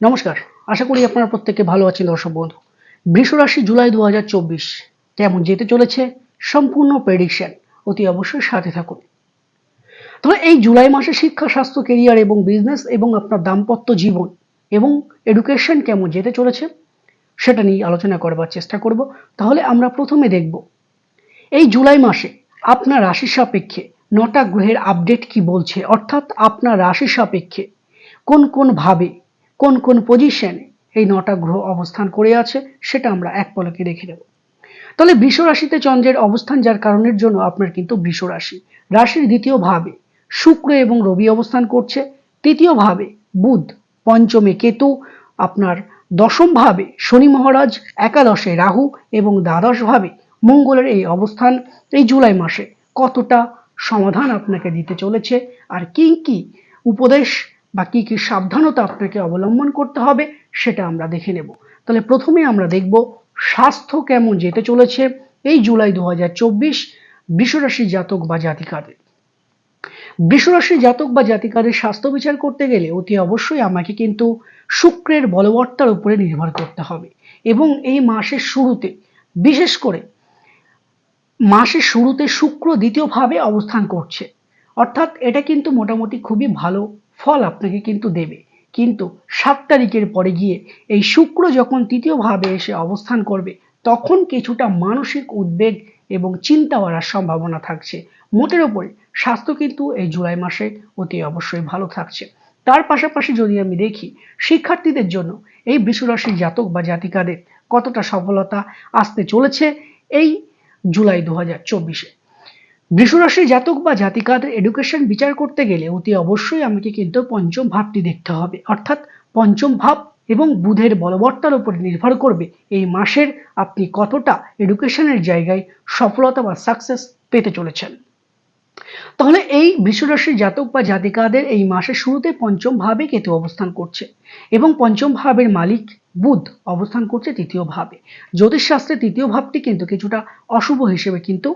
নমস্কার। আশা করি আপনারা প্রত্যেকে ভালো আছেন, দর্শক বন্ধু। বৃষ রাশি জুলাই দু হাজার চব্বিশ। কেমন যেতে চলেছে? সম্পূর্ণ প্রেডিকশন অতি অবশ্যই সাথে থাকুন। তবে এই জুলাই মাসে শিক্ষা, স্বাস্থ্য কেরিয়ার এবং বিজনেস এবং আপনার দাম্পত্য জীবন এবং এডুকেশন কেমন যেতে চলেছে, সেটা নিয়ে আলোচনা করবার চেষ্টা করব। তাহলে আমরা প্রথমে দেখব, এই জুলাই মাসে আপনার রাশি সাপেক্ষে নটা গ্রহের আপডেট কি বলছে? অর্থাৎ আপনার রাশি সাপেক্ষে কোন কোন ভাবে কোন কোন পজিশনে এই নটা গ্রহ অবস্থান করে আছে, সেটা আমরা এক পলকে দেখে নেব। তাহলে বৃষ রাশিতে চন্দ্রের অবস্থান যার কারণের জন্য আপনার কিন্তু বৃষ রাশি। রাশির দ্বিতীয় ভাবে শুক্র এবং রবি অবস্থান করছে, তৃতীয় ভাবে বুধ, পঞ্চমে কেতু, আপনার দশম ভাবে শনি মহারাজ, একাদশে রাহু এবং দ্বাদশ ভাবে মঙ্গলের এই অবস্থান এই জুলাই মাসে কতটা সমাধান আপনাকে দিতে চলেছে আর কি কি উপদেশ বা কি কি সাবধানতা আপনাকে অবলম্বন করতে হবে সেটা আমরা দেখে নেব। তাহলে প্রথমে আমরা দেখব স্বাস্থ্য কেমন যেতে চলেছে এই জুলাই দু হাজার চব্বিশ বৃষরাশি জাতক বা জাতিকাদের। বৃষরাশি জাতক বা জাতিকাদের স্বাস্থ্য বিচার করতে গেলে অতি অবশ্যই আমাকে কিন্তু শুক্রের বলবত্তার উপরে নির্ভর করতে হবে এবং এই মাসের শুরুতে, বিশেষ করে মাসের শুরুতে শুক্র দ্বিতীয়ভাবে অবস্থান করছে। অর্থাৎ এটা কিন্তু মোটামুটি খুবই ভালো ফল আপনাকে কিন্তু দেবে। কিন্তু সাত তারিখের পরে গিয়ে এই শুক্র যখন তৃতীয়ভাবে এসে অবস্থান করবে, তখন কিছুটা মানসিক উদ্বেগ এবং চিন্তা করার সম্ভাবনা থাকছে। মোটের ওপরে স্বাস্থ্য কিন্তু এই জুলাই মাসে অতি অবশ্যই ভালো থাকছে। তার পাশাপাশি যদি আমি দেখি, শিক্ষার্থীদের জন্য এই বিশ্বরাশির জাতক বা জাতিকাদের কতটা সফলতা আসতে চলেছে এই জুলাই দু হাজার চব্বিশে। বৃষরাশি জাতক বা জাতিকাদের এডুকেশন বিচার করতে গেলে অতি অবশ্যই আমাকে কিন্তু পঞ্চম ভাবটি দেখতে হবে। অর্থাৎ পঞ্চম ভাব এবং বুধের বলবত্তার উপর নির্ভর করবে এই মাসের আপনি কতটা এডুকেশনের জায়গায় সফলতা বা সাকসেস পেতে চলেছেন। তাহলে এই বৃষরাশি জাতক বা জাতিকাদের এই মাসের শুরুতে পঞ্চম ভাবে কেতু অবস্থান করছে এবং পঞ্চম ভাবের মালিক বুধ অবস্থান করছে তৃতীয় ভাবে। জ্যোতিষশাস্ত্রে তৃতীয় ভাবটি কিন্তু কিছুটা অশুভ হিসেবে কিন্তু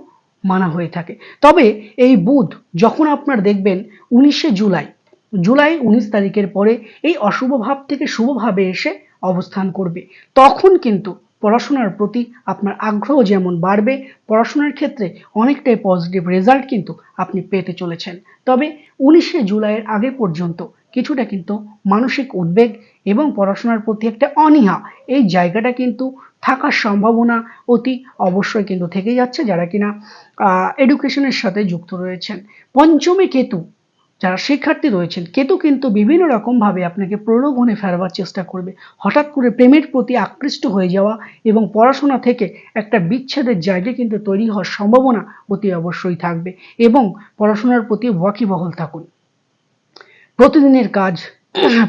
মানা হয়ে থাকে। তবে এই বুধ যখন আপনার দেখবেন উনিশে জুলাই জুলাই উনিশ তারিখের পরে এই অশুভ ভাব থেকে শুভভাবে এসে অবস্থান করবে। তখন কিন্তু পড়াশোনার প্রতি আপনার আগ্রহ যেমন বাড়বে, পড়াশোনার ক্ষেত্রে অনেকটাই পজিটিভ রেজাল্ট কিন্তু আপনি পেতে চলেছেন। তবে উনিশে জুলাইয়ের আগে পর্যন্ত কিছুটা কিন্তু মানসিক উদ্বেগ এবং পড়াশোনার প্রতি একটা অনীহা এই জায়গাটা কিন্তু থাকার সম্ভাবনা অতি অবশ্যই কিন্তু থেকে যাচ্ছে, যারা কিনা এডুকেশনের সাথে যুক্ত রয়েছেন। পঞ্চমী কেতু, যারা শিক্ষার্থী রয়েছেন, কেতু কিন্তু বিভিন্ন রকমভাবে আপনাকে প্রলোভনে ফেরবার চেষ্টা করবে। হঠাৎ করে প্রেমের প্রতি আকৃষ্ট হয়ে যাওয়া এবং পড়াশোনা থেকে একটা বিচ্ছেদের জায়গা কিন্তু তৈরি হওয়ার সম্ভাবনা অতি অবশ্যই থাকবে এবং পড়াশোনার প্রতি ওয়াকিবহল থাকুন। প্রতিদিনের কাজ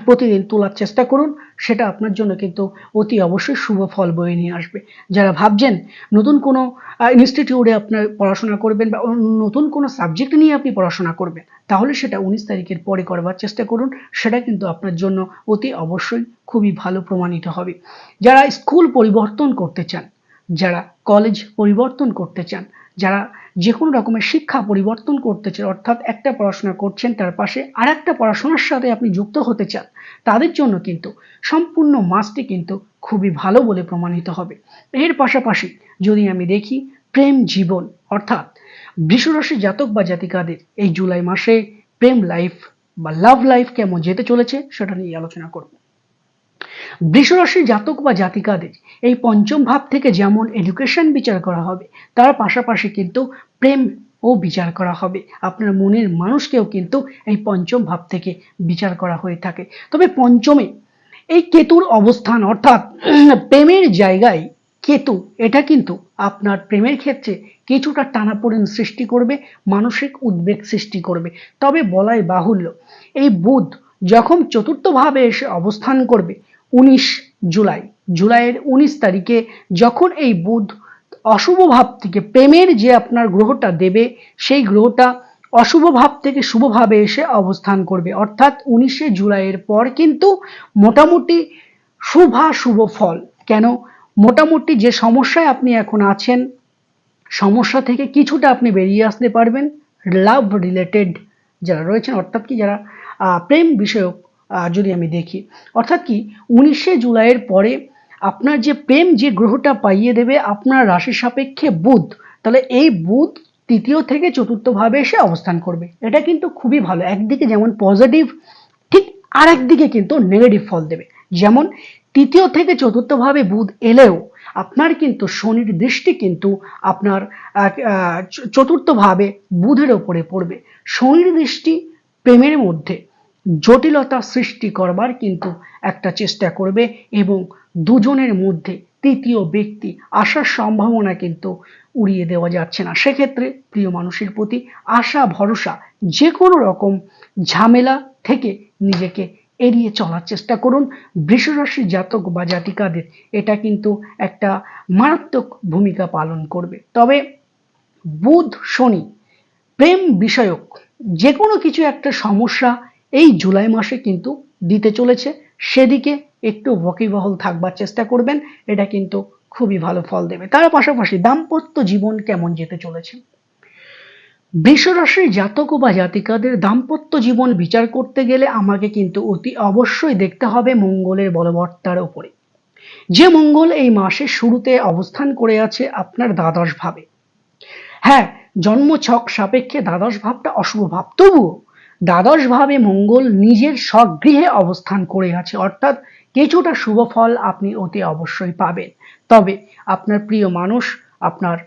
প্রতিদিন তোলার চেষ্টা করুন, সেটা আপনার জন্য কিন্তু অতি অবশ্যই শুভ ফল বয়ে নিয়ে আসবে। যারা ভাবছেন নতুন কোনো ইনস্টিটিউটে আপনার পড়াশোনা করবেন বা নতুন কোনো সাবজেক্ট নিয়ে আপনি পড়াশোনা করবেন, তাহলে সেটা উনিশ তারিখের পরে করবার চেষ্টা করুন, সেটা কিন্তু আপনার জন্য অতি অবশ্যই খুবই ভালো প্রমাণিত হবে। যারা স্কুল পরিবর্তন করতে চান, যারা কলেজ পরিবর্তন করতে চান, যারা যে কোনো রকমের শিক্ষা পরিবর্তন করতে চান অর্থাৎ একটা পড়াশোনা করছেন, তার পাশে আর একটা পড়াশোনার সাথে আপনি যুক্ত হতে চান, তাদের জন্য কিন্তু সম্পূর্ণ মাসটি কিন্তু খুবই ভালো বলে প্রমাণিত হবে। এর পাশাপাশি যদি আমি দেখি, প্রেম জীবন, অর্থাৎ বৃষরাশি জাতক বা জাতিকাদের এই জুলাই মাসে প্রেম লাইফ বা লাভ লাইফ কেমন যেতে চলেছে, সেটা নিয়ে আলোচনা করব। বৃষরাশি জাতক বা জাতিকাদের এই পঞ্চম ভাব থেকে যেমন এডুকেশন বিচার করা হবে, তার পাশাপাশি কিন্তু প্রেম ও বিচার করা হবে। আপনার মনের মানুষকেও কিন্তু এই পঞ্চম ভাব থেকে বিচার করা হয়ে থাকে। তবে পঞ্চমে এই কেতুর অবস্থান অর্থাৎ প্রেমের জায়গায় কেতু, এটা কিন্তু আপনার প্রেমের ক্ষেত্রে কিছুটা টানাপোড়েন সৃষ্টি করবে, মানসিক উদ্বেগ সৃষ্টি করবে। তবে বলাই বাহুল্য, এই বুধ যখন চতুর্থভাবে এসে অবস্থান করবে উনিশ জুলাই। জুলাইয়ের উনিশ তারিখে যখন এই বুধ অশুভ ভাব থেকে প্রেমের যে আপনার গ্রহটা দেবে, সেই গ্রহটা অশুভ ভাব থেকে শুভভাবে এসে অবস্থান করবে। অর্থাৎ উনিশে জুলাইয়ের পর কিন্তু মোটামুটি শুভা শুভ ফল। কেন? মোটামুটি যে সমস্যায় আপনি এখন আছেন, সমস্যা থেকে কিছুটা আপনি বেরিয়ে আসতে পারবেন। লাভ রিলেটেড যারা রয়েছেন, অর্থাৎ কি যারা প্রেম বিষয়ক যদি আমি দেখি। অর্থাৎ কি, উনিশে জুলাইয়ের পরে আপনার যে প্রেম যে গ্রহটা পাইয়ে দেবে, আপনার রাশি সাপেক্ষে বুধ। তাহলে এই বুধ তৃতীয় থেকে চতুর্থভাবে এসে অবস্থান করবে। এটা কিন্তু খুবই ভালো। একদিকে যেমন পজিটিভ ঠিক আর একদিকে কিন্তু নেগেটিভ ফল দেবে। যেমন তৃতীয় থেকে চতুর্থভাবে বুধ এলেও আপনার কিন্তু শনির দৃষ্টি কিন্তু আপনার চতুর্থভাবে বুধের ওপরে পড়বে। শনির দৃষ্টি প্রেমের মধ্যে। জটিলতা সৃষ্টি করবার কিন্তু একটা চেষ্টা করবে এবং দুজনের মধ্যে তৃতীয় ব্যক্তি আসার সম্ভাবনা কিন্তু উড়িয়ে দেওয়া যাচ্ছে না। সেক্ষেত্রে প্রিয় মানুষের প্রতি আশা, ভরসা যে কোনো রকম ঝামেলা থেকে নিজেকে এড়িয়ে চলার চেষ্টা করুন। বৃষরাশি জাতক বা জাতিকাদের এটা কিন্তু একটা মারাত্মক ভূমিকা পালন করবে। তবে বুধ, শনি প্রেম বিষয়ক যে কোনো কিছু একটা সমস্যা এই জুলাই মাসে কিন্তু দিতে চলেছে। সেদিকে একটু ওয়াকিবহল থাকবার চেষ্টা করবেন, এটা কিন্তু খুবই ভালো ফল দেবে। তার পাশাপাশি দাম্পত্য জীবন কেমন যেতে চলেছে? বৃষরাশির জাতক বা জাতিকাদের দাম্পত্য জীবন বিচার করতে গেলে আমাকে কিন্তু অতি অবশ্যই দেখতে হবে মঙ্গলের বলবত্তার ওপরে যে মঙ্গল এই মাসের শুরুতে অবস্থান করে আছে আপনার দ্বাদশ ভাবে। হ্যাঁ জন্মছক সাপেক্ষে দ্বাদশ ভাবটা অশুভ ভাব। তবুও দ্বাদশ ভাবে মঙ্গল নিজের স্বগৃহে অবস্থান করে আছে। অর্থাৎ কিছুটা শুভ ফল আপনি অতি অবশ্যই পাবেন। তবে আপনার প্রিয় মানুষ, আপনার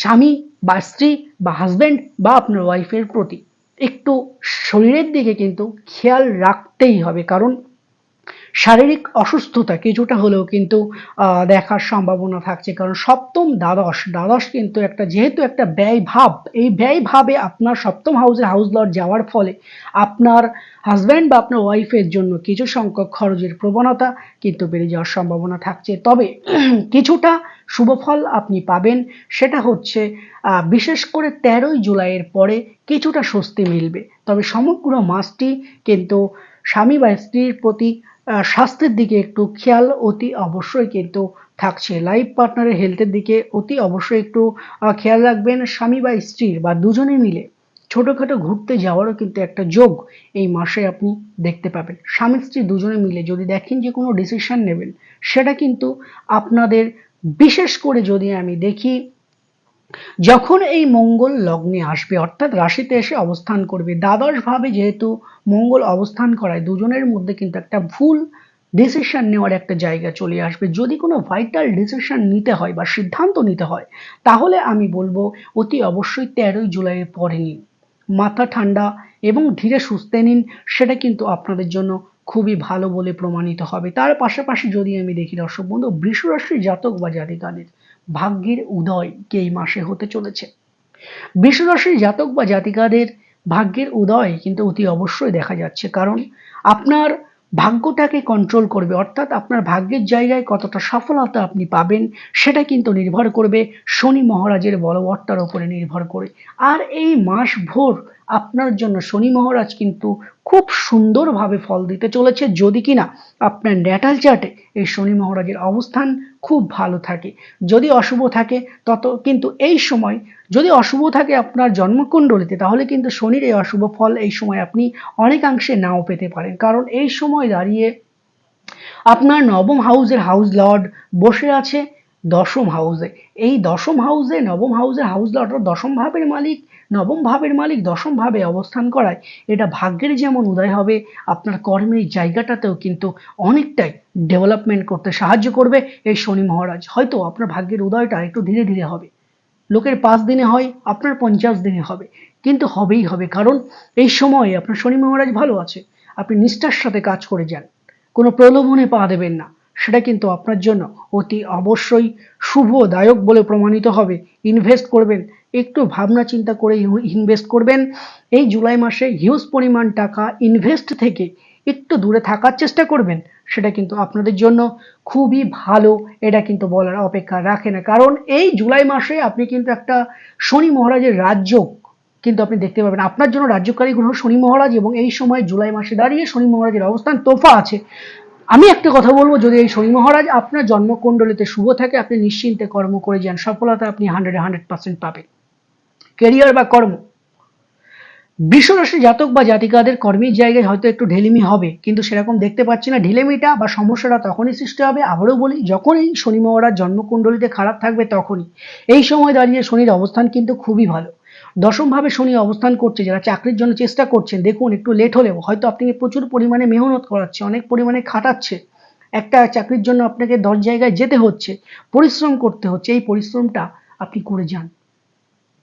স্বামী বা স্ত্রী বা হাজব্যান্ড বা আপনার ওয়াইফের প্রতি একটু শরীরের দিকে কিন্তু খেয়াল রাখতেই হবে। কারণ শারীরিক অসুস্থতা কিছুটা হলেও কিন্তু দেখার সম্ভাবনা থাকছে। কারণ সপ্তম দ্বাদশ দ্বাদশ কিন্তু একটা, যেহেতু একটা ব্যয় ভাব, এই ব্যয় ভাবে আপনার সপ্তম হাউসে হাউস লট যাওয়ার ফলে আপনার হাজব্যান্ড বা আপনার ওয়াইফের জন্য কিছু সংখ্যক খরচের প্রবণতা কিন্তু বেড়ে যাওয়ার সম্ভাবনা থাকছে। তবে কিছুটা শুভফল আপনি পাবেন, সেটা হচ্ছে বিশেষ করে তেরোই জুলাইয়ের পরে কিছুটা স্বস্তি মিলবে। তবে সমগ্র মাসটি কিন্তু স্বামী বা স্ত্রীর প্রতি স্বাস্থ্যের দিকে একটু খেয়াল অতি অবশ্যই কিন্তু থাকছে। লাইফ পার্টনারের হেলথের দিকে অতি অবশ্যই একটু খেয়াল রাখবেন স্বামী বা স্ত্রীর বা দুজনে মিলে ছোটোখাটো ঘুরতে যাওয়ারও কিন্তু একটা যোগ এই মাসে আপনি দেখতে পাবেন। স্বামী স্ত্রী দুজনে মিলে যদি দেখেন যে কোনো ডিসিশন নেবেন, সেটা কিন্তু আপনাদের বিশেষ করে যদি আমি দেখি যখন এই মঙ্গল লগ্নে আসবে, অর্থাৎ রাশিতে এসে অবস্থান করবে, দ্বাদশ ভাবে যেহেতু মঙ্গল অবস্থান করায়, দুজনের মধ্যে কিন্তু একটা ভুল ডিসিশন নেওয়ার একটা জায়গা চলে আসবে। যদি কোনো ভাইটাল ডিসিশন নিতে হয় বা সিদ্ধান্ত নিতে হয়, তাহলে আমি বলব অতি অবশ্যই তেরোই জুলাইয়ের পরে নিন। মাথা ঠান্ডা এবং ধীরে সুস্থে নিন, সেটা কিন্তু আপনাদের জন্য খুবই ভালো বলে প্রমাণিত হবে। তার পাশাপাশি যদি আমি দেখি দর্শক বন্ধু, বৃষরাশির জাতক বা জাতিকাদের ভাগ্যের উদয় এই মাসে হতে চলেছে। বৃষরাশির জাতক বা জাতিকাদের ভাগ্যের উদয় কিন্তু অতি অবশ্যই দেখা যাচ্ছে, কারণ আপনার ভাগ্যটাকে কন্ট্রোল করবে, অর্থাৎ আপনার ভাগ্যের জায়গায় কতটা সফলতা আপনি পাবেন সেটা কিন্তু নির্ভর করবে শনি মহারাজের বলবত্তার উপরে নির্ভর করে। আর এই মাস ভোর আপনার জন্য শনি মহারাজ কিন্তু খুব সুন্দরভাবে ফল দিতে চলেছে। যদি কিনা আপনার ন্যাটাল চার্টে এই শনি মহারাজের অবস্থান খুব ভালো থাকে। যদি অশুভ থাকে, তত কিন্তু এই সময় যদি অশুভ থাকে আপনার জন্মকুণ্ডলিতে, তাহলে কিন্তু শনির এই অশুভ ফল এই সময় আপনি অনেকাংশে নাও পেতে পারেন। কারণ এই সময় দাঁড়িয়ে আপনার নবম হাউসের হাউস লর্ড বসে আছে। দশম হাউসে। এই দশম হাউসে, নবম হাউস লর্ড অর্থাৎ দশম ভাবের মালিক, নবম ভাবের মালিক দশম ভাবে অবস্থান করায়, এটা ভাগ্যের যেমন উদয় হবে, আপনার কর্মের জায়গাটাতেও কিন্তু অনেকটাই ডেভেলপমেন্ট করতে সাহায্য করবে এই শনি মহারাজ। হয়তো আপনার ভাগ্যের উদয়টা একটু ধীরে ধীরে হবে। লোকের পাঁচ দিনে হয়, আপনার পঞ্চাশ দিনে হবে। কিন্তু হবেই হবে, কারণ এই সময়ে আপনার শনি মহারাজ ভালো আছে। আপনি নিষ্ঠার সাথে কাজ করে যান। কোনো প্রলোভনে পা দেবেন না। সেটা কিন্তু আপনার জন্য অতি অবশ্যই শুভদায়ক বলে প্রমাণিত হবে। ইনভেস্ট করবেন, একটু ভাবনা চিন্তা করে ইনভেস্ট করবেন। এই জুলাই মাসে হিউজ পরিমাণ টাকা ইনভেস্ট থেকে একটু দূরে থাকার চেষ্টা করবেন, সেটা কিন্তু আপনাদের জন্য খুবই ভালো। এটা কিন্তু বলার অপেক্ষা রাখে না। কারণ এই জুলাই মাসে আপনি কিন্তু একটা শনি মহারাজের রাজ্য কিন্তু আপনি দেখতে পাবেন। আপনার জন্য রাজ্যকারী গ্রহ শনি মহারাজ এবং এই সময় জুলাই মাসে দাঁড়িয়ে শনি মহারাজের অবস্থান, তোফা আছে। আমি একটা কথা বলব, যদি এই শনি মহারাজ আপনার জন্মকুণ্ডলিতে শুভ থাকে, আপনি নিশ্চিন্তে কর্ম করে যান, সফলতা আপনি হান্ড্রেড হান্ড্রেড পার্সেন্ট পাবেন। কেরিয়ার বা কর্ম। বৃষরাশি জাতক বা জাতিকাদের কর্মীর জায়গায় হয়তো একটু ঢেলেমি হবে, কিন্তু সেরকম দেখতে পাচ্ছি না। ঢিলেমিটা বা সমস্যাটা তখনই সৃষ্টি হবে, আবারও বলি, যখন এই শনি মহারাজ জন্মকুণ্ডলিতে খারাপ থাকবে তখনই। এই সময় দাঁড়িয়ে শনির অবস্থান কিন্তু খুবই ভালো। দশমভাবে শনি অবস্থান করছে, যারা চাকরির জন্য চেষ্টা করছেন, দেখুন একটু লেট হলেও হয়তো আপনি প্রচুর পরিমাণে মেহনত করাচ্ছে, অনেক পরিমাণে খাটাচ্ছে। একটা চাকরির জন্য আপনাকে দশ জায়গায় যেতে হচ্ছে, পরিশ্রম করতে হচ্ছে, এই পরিশ্রমটা আপনি করে যান।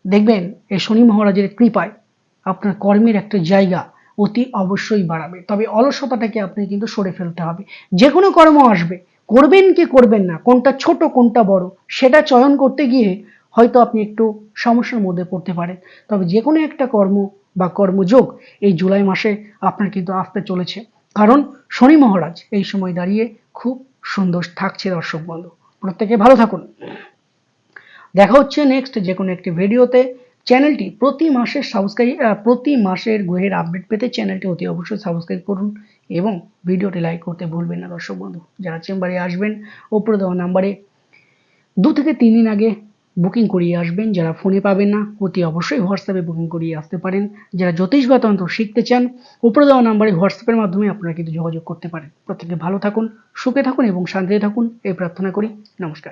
দেখবেন এই শনি মহারাজের কৃপায় আপনার কর্মের একটা জায়গা অতি অবশ্যই বাড়াবে। তবে অলসতাটাকে আপনি কিন্তু সরে ফেলতে হবে। যে কোনো কর্ম আসবে, করবেন কি করবেন না, কোনটা ছোট কোনটা বড়, সেটা চয়ন করতে গিয়ে হয়তো আপনি একটু সমস্যার মধ্যে পড়তে পারেন। তবে যে কোনো একটা কর্ম বা কর্মযোগ এই জুলাই মাসে আপনার কিন্তু আসতে চলেছে। কারণ শনি মহারাজ এই সময় দাঁড়িয়ে খুব সুন্দর থাকছে দর্শক বন্ধু। প্রত্যেকে ভালো থাকুন। দেখা হচ্ছে নেক্সট যে কোনো একটি ভিডিওতে। চ্যানেলটি প্রতি মাসের সাবস্ক্রাইব প্রতি মাসের গ্রহের আপডেট পেতে চ্যানেলটি অতি অবশ্যই সাবস্ক্রাইব করুন এবং ভিডিওটি লাইক করতে ভুলবেন না দর্শক বন্ধু। যারা চেম্বারে আসবেন ওপরে দেওয়া নাম্বারে দু থেকে তিন দিন আগে বুকিং করিয়ে আসবেন, যারা ফোনে পাবেন না, অতি অবশ্যই হোয়াটসঅ্যাপে বুকিং করিয়ে আসতে পারেন। যারা জ্যোতিষ বা তন্ত্র শিখতে চান, উপরে দেওয়া নাম্বারে হোয়াটসঅ্যাপের মাধ্যমে আপনারা কিন্তু যোগাযোগ করতে পারেন। প্রত্যেকে ভালো থাকুন, সুখে থাকুন এবং শান্তিতে থাকুন। এই প্রার্থনা করি। নমস্কার।